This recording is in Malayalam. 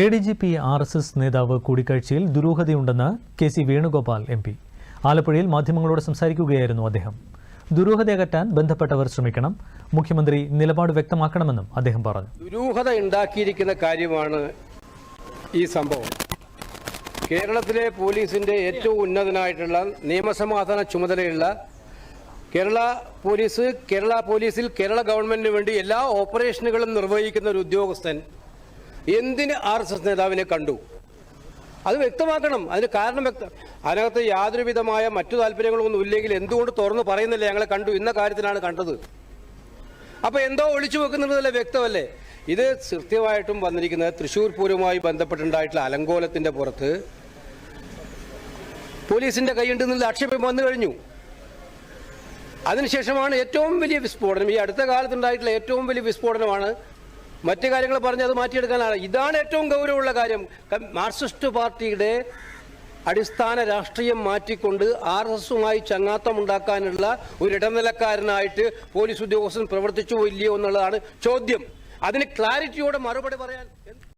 A D G P R S S നേതാവ് കൂടിക്കാഴ്ചയിൽ ദുരൂഹതയുണ്ടെന്ന് K C Venugopal M P. ആലപ്പുഴയിൽ മാധ്യമങ്ങളോട് സംസാരിക്കുകയായിരുന്നു അദ്ദേഹം. ദുരൂഹത അകറ്റാൻ ബന്ധപ്പെട്ടവർ ശ്രമിക്കണം മുഖ്യമന്ത്രി നിലപാട് വ്യക്തമാക്കണമെന്നും അദ്ദേഹം പറഞ്ഞു. ദുരൂഹത ഉണ്ടാക്കിയിരിക്കുന്ന കാര്യമാണ് ഈ സംഭവം. കേരളത്തിലെ പോലീസിന്റെ ഏറ്റവും ഉന്നതനായിട്ടുള്ള നിയമസമാധാന ചുമതലയുള്ള കേരള പോലീസ് കേരള പോലീസിൽ കേരള ഗവൺമെന്റിന് വേണ്ടി എല്ലാ ഓപ്പറേഷനുകളും നിർവഹിക്കുന്ന ഒരു ഉദ്യോഗസ്ഥൻ എന്തിന് ആർ എസ് എസ് നേതാവിനെ കണ്ടു? അത് വ്യക്തമാക്കണം. അതിന് കാരണം വ്യക്ത അതിനകത്ത് യാതൊരുവിധമായ മറ്റു താല്പര്യങ്ങളൊന്നും ഇല്ലെങ്കിൽ എന്തുകൊണ്ട് തുറന്ന് പറയുന്നില്ല? ഞങ്ങളെ കണ്ടു. ഇന്ന കാര്യത്തിലാണ് കണ്ടത്. അപ്പോൾ എന്തോ ഒളിച്ചു വെക്കുന്നുള്ളതല്ലേ വ്യക്തമല്ലേ? ഇത് കൃത്യമായിട്ടും വന്നിരിക്കുന്നത് തൃശ്ശൂർ പൂരവുമായി ബന്ധപ്പെട്ടുണ്ടായിട്ടുള്ള അലങ്കോലത്തിന്റെ പുറത്ത്. പോലീസിന്റെ കൈയുണ്ടെന്നുള്ള ആക്ഷേപം വന്നു കഴിഞ്ഞു. അതിനുശേഷമാണ് ഏറ്റവും വലിയ വിസ്ഫോടനം. ഈ അടുത്ത കാലത്തുണ്ടായിട്ടുള്ള ഏറ്റവും വലിയ വിസ്ഫോടനമാണ് മറ്റു കാര്യങ്ങൾ പറഞ്ഞ് അത് മാറ്റിയെടുക്കാനാണ്. ഇതാണ് ഏറ്റവും ഗൗരവമുള്ള കാര്യം. മാർക്സിസ്റ്റ് പാർട്ടിയുടെ അടിസ്ഥാന രാഷ്ട്രീയം മാറ്റിക്കൊണ്ട് ആർ എസ് എസുമായി ചങ്ങാത്തം ഉണ്ടാക്കാനുള്ള ഒരു ഇടനിലക്കാരനായിട്ട് പോലീസ് ഉദ്യോഗസ്ഥൻ പ്രവർത്തിച്ചു ഇല്ലയോ എന്നുള്ളതാണ് ചോദ്യം. അതിന് ക്ലാരിറ്റിയോടെ മറുപടി പറയാൻ